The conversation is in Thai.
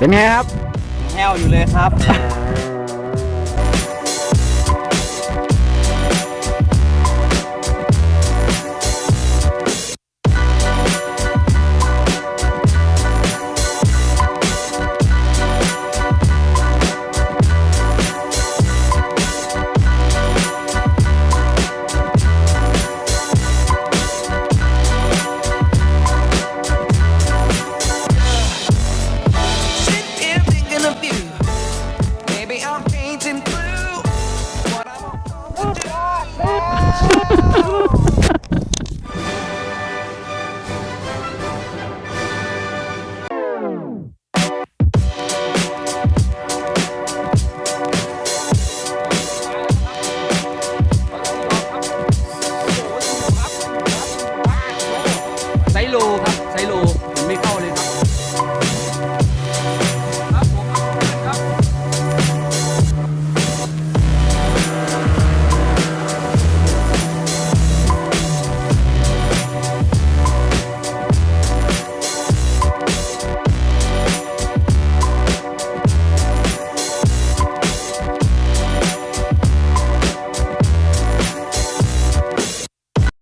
เป็นไงครับ แห้วอยู่เลยครับ ไซโลครับไซโล